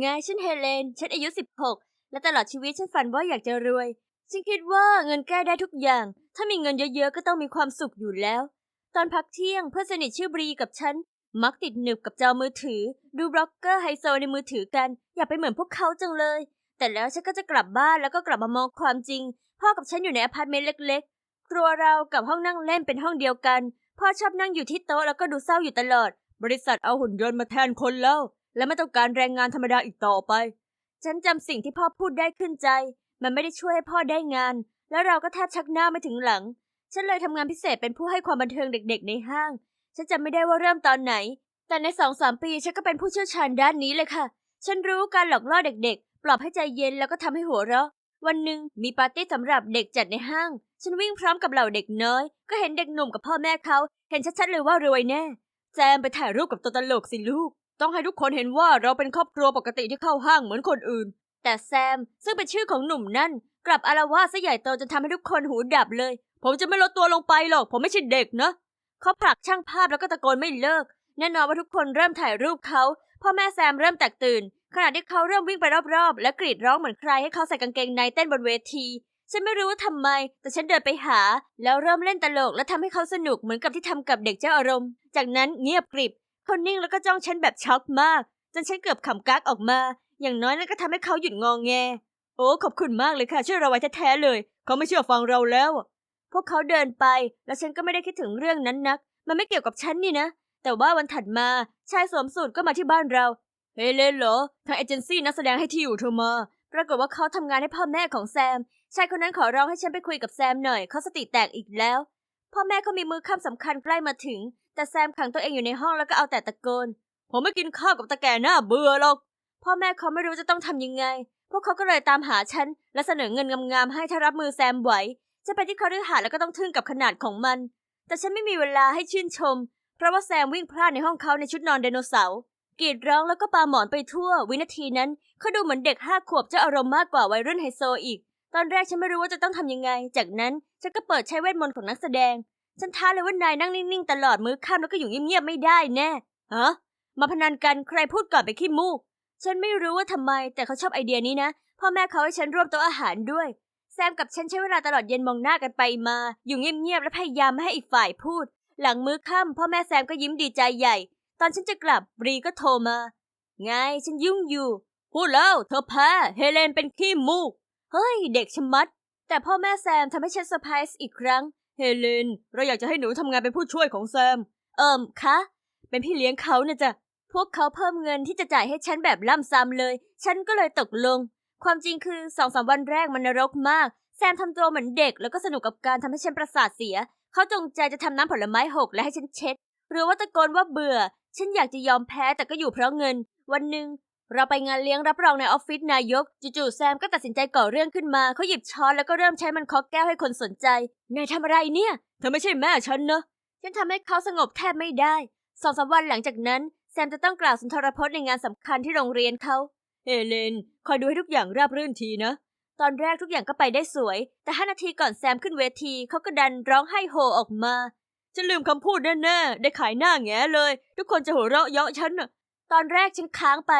ไงฉันเฮเลน ฉันอายุ 16 และตลอดชีวิตฉันฝันว่าอยากจะรวย ฉันคิดว่าเงินแก้ได้ทุกอย่าง ถ้ามีเงินเยอะๆ ก็ต้องมีความสุขอยู่แล้ว ตอนพักเที่ยงเพื่อนสนิทชื่อบรีกับฉัน มักติดหนึบกับจอมือถือ ดูบล็อกเกอร์ไฮโซในมือถือกัน อยากไปเหมือนพวกเขาจังเลย แต่แล้วฉันก็จะกลับบ้านแล้วก็กลับมามองความจริง พ่อกับฉันอยู่ในอพาร์ตเมนต์เล็กๆ ครัวเรากับห้องนั่งเล่นเป็นห้องเดียวกัน พ่อชอบนั่งอยู่ที่โต๊ะแล้วก็ดูเศร้าอยู่ตลอด บริษัทเอาหุ่นยนต์มาแทนคนแล้ว และไม่ต้องการแรงงานธรรมดาอีกต่อไป ฉันจำสิ่งที่พ่อพูดได้ขึ้นใจ มันไม่ได้ช่วยให้พ่อได้งาน แล้วเราก็แทบชักหน้าไม่ถึงหลัง ฉันเลยทำงานพิเศษเป็นผู้ให้ความบันเทิงเด็กๆในห้าง ฉันจำไม่ได้ว่าเริ่มตอนไหน แต่ในสองสามปีฉันก็เป็นผู้เชี่ยวชาญด้านนี้เลยค่ะ ฉันรู้การหลอกล่อเด็กๆ ปลอบให้ใจเย็นแล้วก็ทำให้หัวเราะ วันหนึ่งมีปาร์ตี้สำหรับเด็กจัดในห้าง ฉันวิ่งพร้อมกับเหล่าเด็กน้อย ก็เห็นเด็กหนุ่มกับพ่อแม่เขา เห็นชัดๆเลยว่ารวยแน่ แจมไปถ่ายรูปกับตัวตลกสิลูก ต้องให้ทุกคนเห็นว่าเราเป็นครอบครัวปกติที่เข้าห้างเหมือนคนอื่น แต่แซมซึ่งเป็นชื่อของหนุ่มนั่น กลับอารวาสซะใหญ่โตจนทำให้ทุกคนหูดับเลย ผมจะไม่ลดตัวลงไปหรอก ผมไม่ใช่เด็กนะเขาผลักช่างภาพแล้วก็ตะโกนไม่เลิก แน่นอนว่าทุกคนเริ่มถ่ายรูปเขาพ่อแม่แซมเริ่มแตกตื่น ขณะที่เขาเริ่มวิ่งไปรอบๆ และกรีดร้องเหมือนใครให้เขาใส่กางเกงในเต้นบนเวทีฉันไม่รู้ว่าทำไม แต่ฉันเดินไปหา แล้วเริ่มเล่นตลกและทำให้เขาสนุกเหมือนกับที่ทำกับเด็กเจ้าอารมณ์ จากนั้นเงียบกริบ เขานิ่งแล้วก็จ้องฉันแบบช็อกมาก จนฉันเกือบขำกักออกมา อย่างน้อยนั่นก็ทำให้เขาหยุดงองแง โอ้ขอบคุณมากเลยค่ะช่วยเราไว้แท้ๆเลย เขาไม่เชื่อฟังเราแล้ว พวกเขาเดินไปแล้วฉันก็ไม่ได้คิดถึงเรื่องนั้นนัก มันไม่เกี่ยวกับฉันนี่นะ แต่ว่าวันถัดมาชายสวมสูทก็มาที่บ้านเรา เฮเลนเหรอทางเอเจนซี่นักแสดงให้ที่อยู่เธอมาปรากฏว่าเขาทำงานให้พ่อแม่ของแซมชายคนนั้นขอร้องให้ฉันไปคุยกับแซมหน่อยเขาสติแตกอีกแล้วพ่อแม่เขามีมือค่ำสำคัญใกล้มาถึง แต่แซมขังตัวเองอยู่ในห้องแล้วก็เอาแต่ตะโกน ผมไม่กินข้าวกับตาแก่หน้าเบื่อหรอก พ่อแม่เขาไม่รู้จะต้องทำยังไง พวกเขาก็เลยตามหาฉัน และเสนอเงินงามๆให้ถ้ารับมือแซมไหว จะไปที่คฤหาสน์แล้วก็ต้องทึ่งกับขนาดของมัน แต่ฉันไม่มีเวลาให้ชื่นชม เพราะว่าแซมวิ่งพลาดในห้องเขาในชุดนอนไดโนเสาร์กรีดร้องแล้วก็ปาหมอนไปทั่ว วินาทีนั้นเขาดูเหมือนเด็กห้าขวบจ้าอารมณ์มากกว่าวัยรุ่นไฮโซอีก ตอนแรกฉันไม่รู้ว่าจะต้องทำยังไง จากนั้นฉันก็เปิดใช้เวทมนต์ของนักแสดง ฉันท้าเลยว่านายนั่งนิ่งๆ ตลอดมื้อค่ำแล้วก็อยู่เงียบๆไม่ได้แน่ฮะมาพนันกันใครพูดก่อนไปขี้มูก ฉันไม่รู้ว่าทำไม แต่เขาชอบไอเดียนี้นะ พ่อแม่เขาให้ฉันร่วมโต๊ะอาหารด้วย แซมกับฉันใช้เวลาตลอดเย็นมองหน้ากันไปมา อยู่เงียบๆและพยายามไม่ให้อีกฝ่ายพูด หลังมื้อค่ำพ่อแม่แซมก็ยิ้มดีใจใหญ่ ตอนฉันจะกลับบรีก็โทรมา ไงฉันยุ่งอยู่ พูดแล้วเธอแพ้เฮเลนเป็นขี้มูก เฮ้ย เด็กชะมัด แต่พ่อแม่แซมทำให้ฉันเซอร์ไพรส์อีกครั้ง เฮเลน เราอยากจะให้หนูทำงานเป็นผู้ช่วยของแซม เอิมคะ เป็นพี่เลี้ยงเขาน่ะจ๊ะพวกเขาเพิ่มเงินที่จะจ่ายให้ฉันแบบล่ำซ้ำเลย ฉันก็เลยตกลง ความจริงคือสองสามวันแรกมันนรกมาก แซมทำตัวเหมือนเด็ก แล้วก็สนุกกับการทำให้ฉันประสาทเสีย เขาจงใจจะทำน้ำผลไม้หกและให้ฉันเช็ด หรือว่าตะโกนว่าเบื่อ ฉันอยากจะยอมแพ้แต่ก็อยู่เพราะเงิน วันหนึ่ง เราไปงานเลี้ยงรับรองในออฟฟิศนายก จู่ๆแซมก็ตัดสินใจก่อเรื่องขึ้นมา เขาหยิบช้อนแล้วก็เริ่มใช้มันเคาะแก้วให้คนสนใจ นายทำอะไรเนี่ย เธอไม่ใช่แม่ฉันเนอะ ฉันทำให้เขาสงบแทบไม่ได้ สองสามวันหลังจากนั้น แซมจะต้องกล่าวสุนทรพจน์ในงานสำคัญที่โรงเรียนเขา เฮเลน คอยดูให้ทุกอย่างราบรื่นทีนะ ตอนแรกทุกอย่างก็ไปได้สวย แต่ห้านาทีก่อนแซมขึ้นเวที เขาก็ดันร้องไห้โฮออกมา ฉันลืมคำพูดแน่ๆ ได้ขายหน้าแงเลย ทุกคนจะหัวเราะเยาะฉันน่ะตอนแรกฉันค้างไป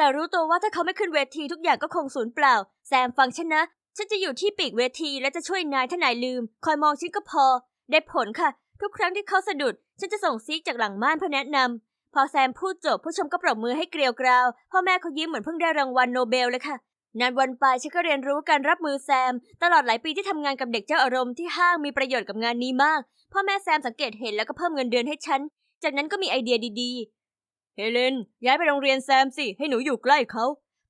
แต่รู้ตัวว่าถ้าเขาไม่ขึ้นเวทีทุกอย่างก็คงสูญเปล่า แซมฟังฉันนะ ฉันจะอยู่ที่ปีกเวทีและจะช่วยนายถ้านายลืม คอยมองฉันก็พอ ได้ผลค่ะ ทุกครั้งที่เขาสะดุด ฉันจะส่งซีกจากหลังม่านเพื่อแนะนำพอแซมพูดจบผู้ชมก็ปรบมือให้เกลียวกราว พ่อแม่เขายิ้มเหมือนเพิ่งได้รางวัลโนเบลเลยค่ะนานวันไปฉันก็เรียนรู้การรับมือแซม ตลอดหลายปีที่ทำงานกับเด็กเจ้าอารมณ์ที่ห้างมีประโยชน์กับงานนี้มาก พ่อแม่แซมสังเกตเห็นแล้วก็เพิ่มเงินเดือนให้ฉัน จากนั้นก็มีไอเดียดี เฮเลนย้ายไปโรงเรียนแซมสิให้หนูอยู่ใกล้เขา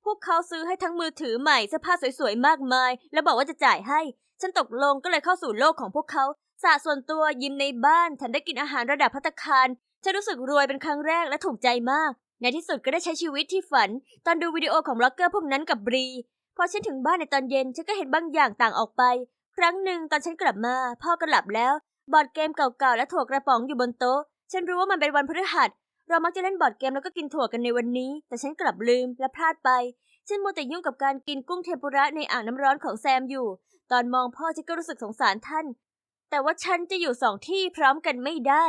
พวกเขาซื้อให้ทั้งมือถือใหม่เสื้อผ้าสวยๆมากมาย แล้วบอกว่าจะจ่ายให้ ฉันตกลงก็เลยเข้าสู่โลกของพวกเขาสะส่วนตัวยิมในบ้านแถมได้กินอาหารระดับพัตตาคารฉันรู้สึกรวยเป็นครั้งแรกและถูกใจมาก ในที่สุดก็ได้ใช้ชีวิตที่ฝัน ตอนดูวิดีโอของบล็อกเกอร์พวกนั้นกับบรีพอฉันถึงบ้านในตอนเย็นฉันก็เห็นบางอย่างต่างออกไป ครั้งหนึ่งตอนฉันกลับมา พ่อก็หลับแล้ว บอร์ดเกมเก่าๆและถั่วกระป๋องอยู่บนโต๊ะ ฉันรู้ว่ามันเป็นวันพฤหัส เรามักจะเล่นบอร์ดเกมแล้วก็กินถั่วกันในวันนี้ แต่ฉันกลับลืมและพลาดไป ฉันมัวแต่ยุ่งกับการกินกุ้งเทมปุระในอ่างน้ำร้อนของแซมอยู่ ตอนมองพ่อฉันก็รู้สึกสงสารท่าน แต่ว่าฉันจะอยู่สองที่พร้อมกันไม่ได้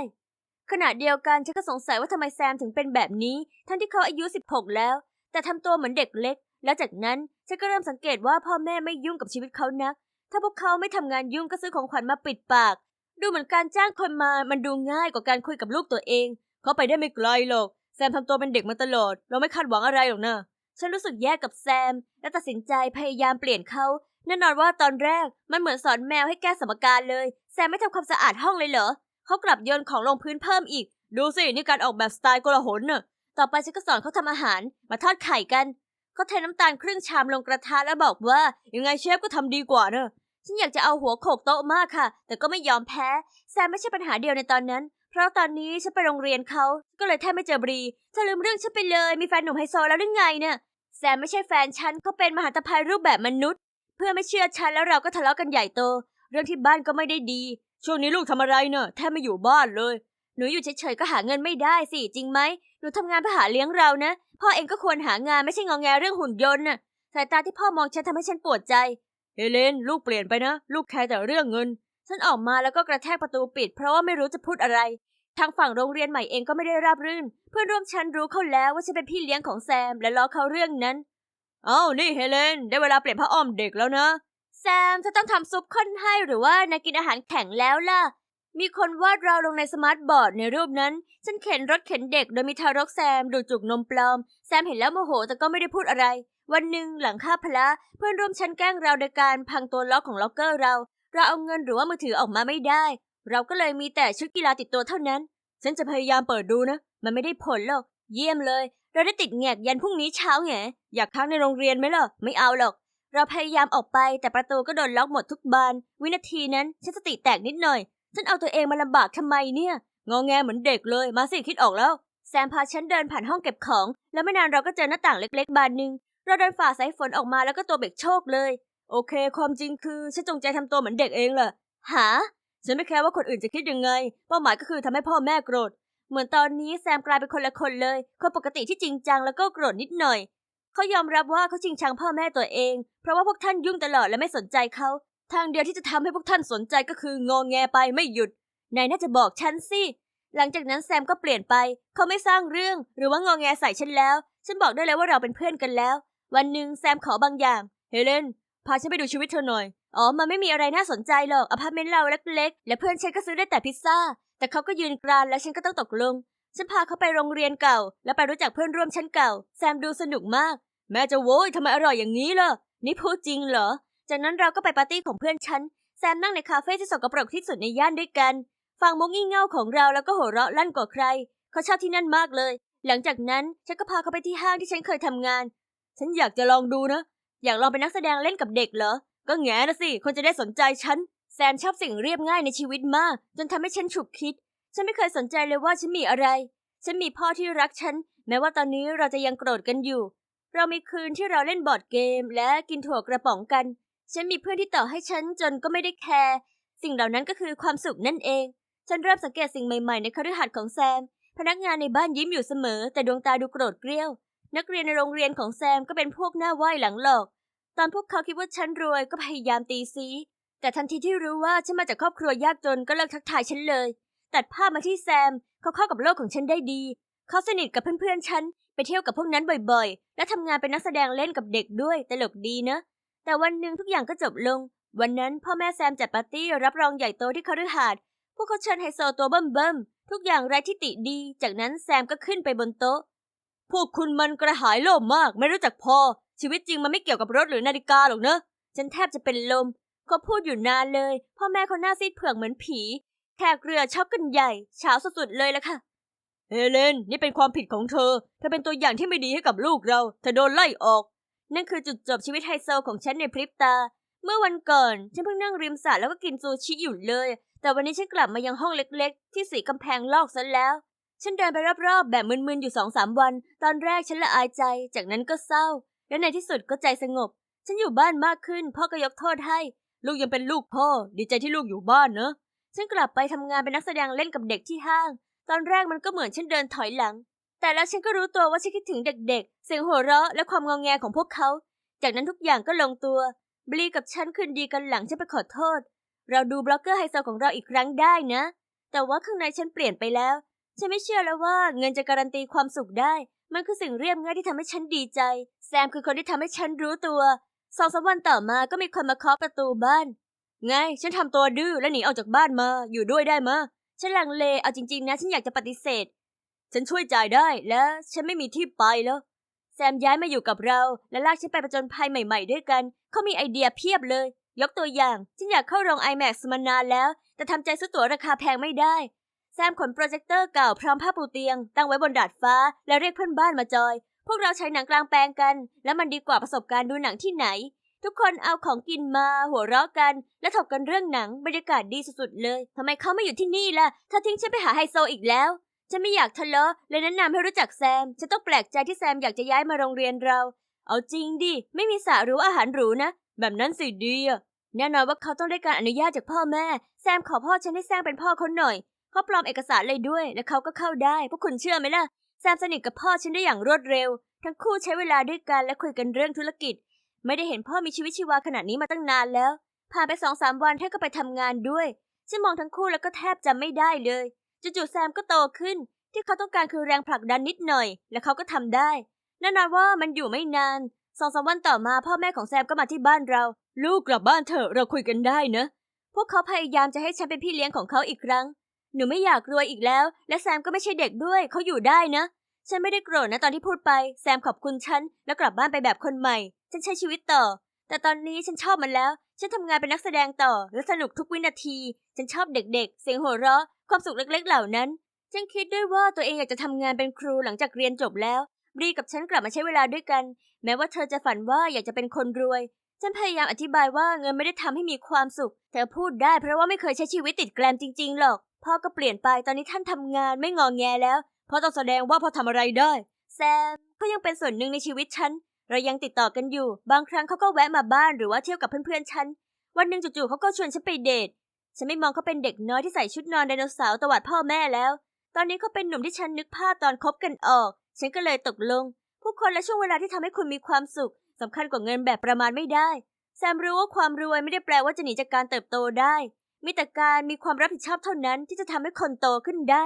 ขณะเดียวกันฉันก็สงสัยว่าทำไมแซมถึงเป็นแบบนี้ ทั้งที่เขาอายุ 16 แล้ว แต่ทำตัวเหมือนเด็กเล็ก แล้วจากนั้นฉันก็เริ่มสังเกตว่าพ่อแม่ไม่ยุ่งกับชีวิตเขานัก ถ้าพวกเขาไม่ทำงานยุ่งก็ซื้อของขวัญมาปิดปาก ดูเหมือนการจ้างคนมา มันดูง่ายกว่าการคุยกับลูกตัวเอง เขาไปได้ไม่ไกลหรอก แซมทำตัวเป็นเด็กมาตลอด เราไม่คาดหวังอะไรหรอกนะ ฉันรู้สึกแย่กับแซม และตัดสินใจพยายามเปลี่ยนเขา แน่นอนว่าตอนแรกมันเหมือนสอนแมวให้แก้สมการเลย แซมไม่ทำความสะอาดห้องเลยเหรอ เขากลับโยนของลงพื้นเพิ่มอีก ดูสิ นี่การออกแบบสไตล์โกลาหลน่ะ ต่อไปฉันก็สอนเขาทำอาหาร มาทอดไข่กัน เขาเทน้ำตาลครึ่งชามลงกระทะแล้วบอกว่า ยังไงเชฟก็ทำดีกว่าเนอะฉันอยากจะเอาหัวโขกโต๊ะมากค่ะ แต่ก็ไม่ยอมแพ้ แซมไม่ใช่ปัญหาเดียวในตอนนั้น เพราะตอนนี้ฉันไปโรงเรียนเขาก็เลยแทบไม่เจอบรีเธอลืมเรื่องฉันไปเลย มีแฟนหนุ่มไฮโซแล้วหรือไงเนี่ยแซมไม่ใช่แฟนฉันเขาเป็นมหาตภัยรูปแบบมนุษย์ เพื่อไม่เชื่อฉันแล้วเราก็ทะเลาะกันใหญ่โต เรื่องที่บ้านก็ไม่ได้ดี ช่วงนี้ลูกทำอะไรเนอะแทบไม่อยู่บ้านเลย หนูอยู่เฉยๆก็หาเงินไม่ได้สิจริงไหมหนูทำงานเพื่อหาเลี้ยงเรานะพ่อเองก็ควรหางานไม่ใช่งองแงเรื่องหุ่นยนต์น่ะสายตาที่พ่อมองฉันทำให้ฉันปวดใจเฮเลนลูกเปลี่ยนไปนะ ลูกแคร์แต่เรื่องเงิน ฉันออกมาแล้วก็กระแทกประตูปิด เพราะว่าไม่รู้จะพูดอะไร ทางฝั่งโรงเรียนใหม่เองก็ไม่ได้ราบรื่น เพื่อนร่วมชั้นรู้เขาแล้วว่าฉันเป็นพี่เลี้ยงของแซมและล้อเขาเรื่องนั้น เอ้า นี่เฮเลน ได้เวลาเปลี่ยนผ้าอ้อมเด็กแล้วนะ แซมจะต้องทำซุปข้นให้หรือว่านายกินอาหารแข็งแล้วล่ะ มีคนวาดเราลงในสมาร์ทบอร์ดในรูปนั้น ฉันเข็นรถเข็นเด็กโดยมีทารกแซมดูดจุกนมปลอม แซมเห็นแล้วโมโหแต่ก็ไม่ได้พูดอะไรวันหนึ่งหลังค่าพละเพื่อนร่วมชั้นแกล้งเราโดยการพังตัวล็อกของล็อกเกอร์เรา เราเอาเงินหรือว่ามือถือออกมาไม่ได้ เราก็เลยมีแต่ชุดกีฬาติดตัวเท่านั้น ฉันจะพยายามเปิดดูนะ มันไม่ได้ผลหรอก เยี่ยมเลย เราได้ติดแงกยันพรุ่งนี้เช้าแงอยากค้างในโรงเรียนไหมล่ะ ไม่เอาหรอก เราพยายามออกไปแต่ประตูก็โดนล็อกหมดทุกบาน วินาทีนั้นฉันสติแตกนิดหน่อย ฉันเอาตัวเองมาลำบากทำไมเนี่ย งอแงเหมือนเด็กเลย มาสิคิดออกแล้ว แซมพาฉันเดินผ่านห้องเก็บของ แล้วไม่นานเราก็เจอหน้าต่างเล็ก ๆ บานหนึ่งเราเดินฝ่าสายฝนออกมาแล้วก็ตัวเบกโชกเลย โอเค ความจริงคือฉันจงใจทำตัวเหมือนเด็กเองแหละหา ฉันไม่แคร์ว่าคนอื่นจะคิดยังไง เป้าหมายก็คือทำให้พ่อแม่โกรธ เหมือนตอนนี้แซมกลายเป็นคนละคนเลย คนปกติที่จริงจังแล้วก็โกรธนิดหน่อย เขายอมรับว่าเขาจริงชังพ่อแม่ตัวเอง เพราะว่าพวกท่านยุ่งตลอดและไม่สนใจเขา ทางเดียวที่จะทำให้พวกท่านสนใจก็คืองอแงไปไม่หยุด นายน่าจะบอกฉันสิ หลังจากนั้นแซมก็เปลี่ยนไป เขาไม่สร้างเรื่อง หรือว่างอแงใส่ฉันแล้ว ฉันบอกได้เลยว่าเราเป็นเพื่อนกันแล้ว วันหนึ่งแซมขอบางอย่าง เฮเลน พาฉันไปดูชีวิตเธอหน่อย อ๋อ มันไม่มีอะไรน่าสนใจหรอก อพาร์ตเมนต์เราเล็กๆ และเพื่อนฉันก็ซื้อได้แต่พิซซ่า แต่เขาก็ยืนกรานและฉันก็ต้องตกลง ฉันพาเขาไปโรงเรียนเก่า และไปรู้จักเพื่อนร่วมชั้นเก่า แซมดูสนุกมาก แม่จะโว้ยทำไมอร่อยอย่างนี้ล่ะ นี่พูดจริงเหรอ จากนั้นเราก็ไปปาร์ตี้ของเพื่อนฉัน แซมนั่งในคาเฟ่ที่สกปรกที่สุดในย่านด้วยกัน ฟังมุกงี่เง่าของเราแล้วก็หัวเราะลั่นกว่าใคร เขาชอบที่นั่นมากเลย หลังจากนั้นฉันก็พาเขาไปที่ห้างที่ฉันเคยทำงาน ฉันอยากจะลองดูนะ อยากลองเป็นนักแสดงเล่นกับเด็กเหรอ ก็แง่นะสิ คนจะได้สนใจฉัน แซมชอบสิ่งเรียบง่ายในชีวิตมาก จนทำให้ฉันฉุกคิด ฉันไม่เคยสนใจเลยว่าฉันมีอะไร ฉันมีพ่อที่รักฉัน แม้ว่าตอนนี้เราจะยังโกรธกันอยู่ เรามีคืนที่เราเล่นบอร์ดเกม และกินถั่วกระป๋องกัน ฉันมีเพื่อนที่ต่อให้ฉันจนก็ไม่ได้แคร์สิ่งเหล่านั้นก็คือความสุขนั่นเอง ฉันเริ่มสังเกตสิ่งใหม่ๆ ในคฤหาสน์ของแซม พนักงานในบ้านยิ้มอยู่เสมอ แต่ดวงตาดูโกรธเกรี้ยว นักเรียนในโรงเรียนของแซมก็เป็นพวกหน้าไหว้หลังหลอก ตอนพวกเขาคิดว่าฉันรวยก็พยายามตีซี แต่ทันทีที่รู้ว่าฉันมาจากครอบครัวยากจนก็เลิกทักทายฉันเลย ตัดภาพมาที่แซม เขาเข้ากับโลกของฉันได้ดี เขาสนิทกับเพื่อนๆฉัน ไปเที่ยวกับพวกนั้นบ่อยๆ และทำงานเป็นนักแสดงเล่นกับเด็กด้วยตลกดีนะ แต่วันหนึ่งทุกอย่างก็จบลง วันนั้นพ่อแม่แซมจัดปาร์ตี้รับรองใหญ่โตที่คฤหาสน์พวกเขาเชิญไฮโซตัวเบิ่มๆทุกอย่างไร้ทิฏฐิดี จากนั้นแซมก็ขึ้นไปบนโต๊ะ พวกคุณมันกระหายโลภมากไม่รู้จักพอ ชีวิตจริงมันไม่เกี่ยวกับรถหรือนาฬิกาหรอกเนอะ ฉันแทบจะเป็นลมเขาพูดอยู่นานเลย พ่อแม่เขาหน้าซีดเผือกเหมือนผี แขกเรือช็อกกันใหญ่เช้าสุดๆเลยละค่ะ เฮเลน นี่เป็นความผิดของเธอ เธอเป็นตัวอย่างที่ไม่ดีให้กับลูกเรา เธอโดนไล่ออก นั่นคือจุดจบชีวิตไฮโซของฉันในพริบตา เมื่อวันก่อน ฉันเพิ่งนั่งริมสระแล้วก็กินซูชิอยู่เลย แต่วันนี้ฉันกลับมายังห้องเล็ก ๆ ที่สีกำแพงลอกซะแล้ว ฉันเดินไปรอบๆ แบบมึนๆ อยู่สองสามวัน ตอนแรกฉันละอายใจ จากนั้นก็เศร้า และในที่สุดก็ใจสงบ ฉันอยู่บ้านมากขึ้น พ่อก็ยกโทษให้ ลูกยังเป็นลูกพ่อ ดีใจที่ลูกอยู่บ้านเนอะฉันกลับไปทำงานเป็นนักแสดงเล่นกับเด็กที่ห้าง ตอนแรกมันก็เหมือนฉันเดินถอยหลัง แต่แล้วฉันก็รู้ตัวว่าฉันคิดถึงเด็กๆ เสียงหัวเราะและความงองแงของพวกเขา จากนั้นทุกอย่างก็ลงตัว บลีกับฉันคืนดีกันหลังฉันไปขอโทษ เราดูบล็อกเกอร์ไฮโซของเราอีกครั้งได้นะ แต่ว่าข้างในฉันเปลี่ยนไปแล้ว ฉันไม่เชื่อแล้วว่าเงินจะการันตีความสุขได้ มันคือสิ่งเรียบง่ายที่ทำให้ฉันดีใจ แซมคือคนที่ทำให้ฉันรู้ตัวสองสามวันต่อมาก็มีคนมาเคาะประตูบ้าน ไง ฉันทำตัวดื้อและหนีออกจากบ้านมา อยู่ด้วยได้มะฉันลังเล เอาจริงๆนะ ฉันอยากจะปฏิเสธ ฉันช่วยจ่ายได้และฉันไม่มีที่ไปแล้ว แซมย้ายมาอยู่กับเรา และลากฉันไปประจนภัยใหม่ ๆ ด้วยกัน เขามีไอเดียเพียบเลย ยกตัวอย่าง ฉันอยากเข้าโรง IMAX มานานแล้ว แต่ทำใจซื้อตั๋วราคาแพงไม่ได้ แซมขนโปรเจคเตอร์เก่าพร้อมผ้าปูเตียง ตั้งไว้บนดาดฟ้า และเรียกเพื่อนบ้านมาจอย พวกเราใช้หนังกลางแปลงกัน และมันดีกว่าประสบการณ์ดูหนังที่ไหน ทุกคนเอาของกินมาหัวเราะกัน และถกกันเรื่องหนังบรรยากาศดีสุดๆเลยทำไมเขาไม่อยู่ที่นี่ล่ะถ้าทิ้งฉันไปหาไฮโซอีกแล้วฉันไม่อยากทะเลาะเลยแนะนำให้รู้จักแซม ฉันต้องแปลกใจที่แซมอยากจะย้ายมาโรงเรียนเรา เอาจริงดิ ไม่มีสระหรู้อาหารหรูนะ แบบนั้นสิดีอะแน่นอนว่าเขาต้องได้การอนุญาตจากพ่อแม่ แซมขอพ่อฉันให้แซงเป็นพ่อเขาหน่อย เขาปลอมเอกสารเลยด้วย และเขาก็เข้าได้ พวกคุณเชื่อไหมล่ะ แซมสนิทกับพ่อฉันได้อย่างรวดเร็ว ทั้งคู่ใช้เวลาด้วยกันและคุยกันเรื่องธุรกิจ ไม่ได้เห็นพ่อมีชีวิตชีวาขนาดนี้มาตั้งนานแล้ว ผ่านไปสองสามวันแท่านก็ไปทำงานด้วย ฉันมองทั้งคู่แล้วก็แทบจำไม่ได้เลย จู่ๆแซมก็โตขึ้น ที่เขาต้องการคือแรงผลักดันนิดหน่อย และเขาก็ทำได้แน่นอนว่ามันอยู่ไม่นานสองสามวันต่อมาพ่อแม่ของแซมก็มาที่บ้านเรา ลูกกลับบ้านเถอะเราคุยกันได้นะ พวกเขาพยายามจะให้ฉันเป็นพี่เลี้ยงของเขาอีกครั้ง หนูไม่อยากรวยอีกแล้ว และแซมก็ไม่ใช่เด็กด้วย เขาอยู่ได้นะ ฉันไม่ได้โกรธนะตอนที่พูดไป แซมขอบคุณฉัน แล้วกลับบ้านไปแบบคนใหม่ ฉันใช้ชีวิตต่อ แต่ตอนนี้ฉันชอบมันแล้ว ฉันทำงานเป็นนักแสดงต่อ และสนุกทุกวินาที ฉันชอบเด็กๆ เสียงหัวเราะ ความสุขเล็กๆ เหล่านั้น ฉันคิดด้วยว่าตัวเองอยากจะทำงานเป็นครูหลังจากเรียนจบแล้ว รีกับฉันกลับมาใช้เวลาด้วยกัน แม้ว่าเธอจะฝันว่าอยากจะเป็นคนรวย ฉันพยายามอธิบายว่าเงินไม่ได้ทำให้มีความสุข เธอพูดได้เพราะว่าไม่เคยใช้ชีวิตติดแกรมจริงๆหรอก พ่อก็เปลี่ยนไปตอนนี้ท่านทำงานไม่งอแงแล้วเพราะต้องแสดงว่าพ่อทำอะไรได้ แซมก็ยังเป็นส่วนหนึ่งในชีวิตฉัน เรายังติดต่อกันอยู่ บางครั้งเขาก็แวะมาบ้านหรือว่าเที่ยวกับเพื่อนๆฉัน วันหนึ่งจู่ๆเขาก็ชวนฉันไปเดท ฉันไม่มองเขาเป็นเด็กน้อยที่ใส่ชุดนอนไดโนเสาร์ตวาดพ่อแม่แล้ว ตอนนี้เขาเป็นหนุ่มที่ฉันนึกภาพตอนคบกันออก ฉันก็เลยตกลง ผู้คนและช่วงเวลาที่ทำให้คุณมีความสุขสำคัญกว่าเงินแบบประมาณไม่ได้ แซมรู้ว่าความรวยไม่ได้แปลว่าจะหนีจากการเติบโตได้ มีแต่การมีความรับผิดชอบเท่านั้นที่จะทำให้คนโตขึ้นได้